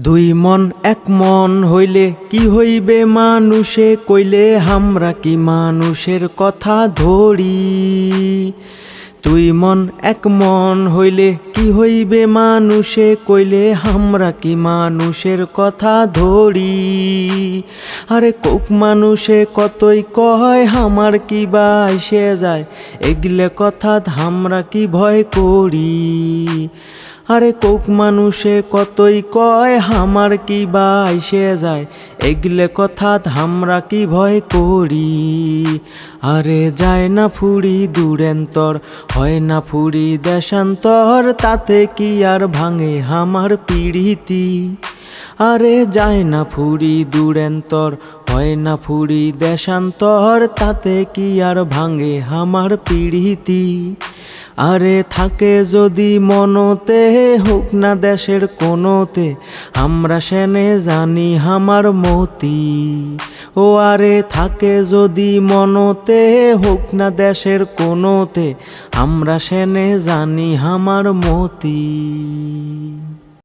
দুই মন, এক মন হইলে কি হইবে মানুষে? কইলে হামরা কি মানুষের কথা ধরি? দুই মন, এক মন হইলে কি হইবে মানুষে কইলে হামরা কি মানুষের কথা ধরি? আরে কোক মানুষে কতই কয়, হামার কি বা এসে যায়? এগলে কথা হামরা কি ভয় করি? আরে কোক মানুষে কতই কয়, হামার কি বা আইসে যায়? এগলে কথা ধামরা কি ভয় করি? আরে যায় না ফুরি দূরেন্তর, হয় না ফুরি দেশান্তর তাতে কি আর ভাঙে হামার পিড়িতি আরে যায় না ফুরি দূরেন্তর, হয় না ফুরি দেশান্তর, তাতে কি আর ভাঙে হামার পিড়িতি আরে থাকে যদি মনতে, হোক না দেশের কোনোতে, আমরা সেনে জানি হামার মতি। ও আরে থাকে যদি মনতে হোক না দেশের কোনোতে আমরা সেনে জানি আমার মতি।